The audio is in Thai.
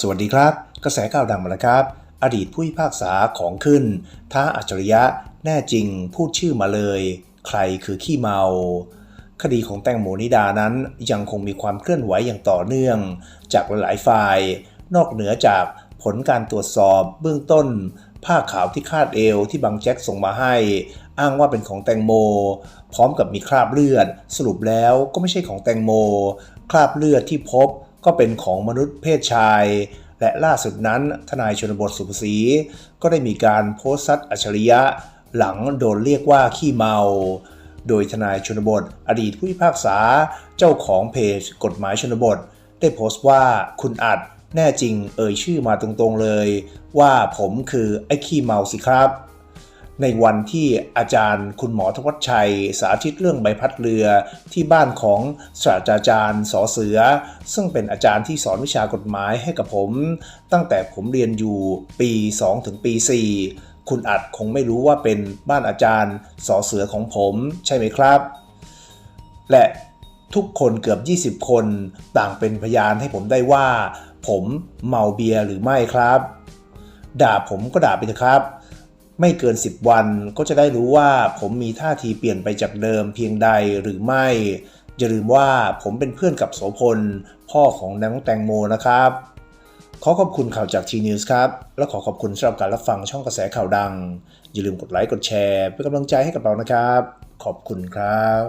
สวัสดีครับ กระแสข่าวดังมาแล้วครับ อดีตผู้พิพากษาของขึ้น ท้าอัจฉริยะ แน่จริง พูดชื่อมาเลย ใครคือขี้เมา คดีของแตงโมนิดานั้นยังคงมีความเคลื่อนไหวอย่างต่อเนื่อง จากหลายฝ่าย นอกเหนือจากผลการตรวจสอบเบื้องต้น ผ้าขาวที่คาดเอวที่บางแจ็คส่งมาให้ อ้างว่าเป็นของแตงโม พร้อมกับมีคราบเลือด สรุปแล้วก็ไม่ใช่ของแตงโม คราบเลือดที่พบ ก็เป็นของมนุษย์เพศชาย และล่าสุดนั้นทนายชนบทสุภศรีก็ได้มีการโพสต์ซัดอัจฉริยะ หลังโดนเรียกว่าขี้เมา โดยทนายชนบท อดีตผู้พิพากษาเจ้าของเพจกฎหมายชนบท ได้โพสต์ว่าคุณอัดแน่จริงเอ่ยชื่อมาตรงๆเลย ว่าผมคือไอ้ขี้เมาสิครับ ในวันที่อาจารย์คุณหมอทวัชชัย สาธิตเรื่องใบพัดเรือ ที่บ้านของศาสตราจารย์สอเสือ ซึ่งเป็นอาจารย์ที่สอนวิชากฎหมายให้กับผม ตั้งแต่ผมเรียนอยู่ปี 2 ถึงปี 4 คุณอัดคงไม่รู้ว่าเป็นบ้านอาจารย์สอเสือของผมใช่ไหมครับ และทุกคนเกือบ 20 คนต่างเป็นพยานให้ผมได้ว่า ผมเมาเบียร์หรือไม่ครับ ด่าผมก็ด่าไปเถอะครับ ไม่เกิน 10 วันก็จะได้รู้ว่าผมมีท่าทีเปลี่ยนไปจากเดิมเพียงใดหรือไม่อย่าลืมว่าผมเป็นเพื่อนกับโสพล พ่อของน้องแตงโมนะครับ ขอขอบคุณข่าวจากทีนิวส์ครับ และขอขอบคุณสำหรับการรับฟังช่องกระแสข่าวดัง อย่าลืมกดไลค์กดแชร์เป็นกำลังใจให้กับเรานะครับ ขอบคุณครับ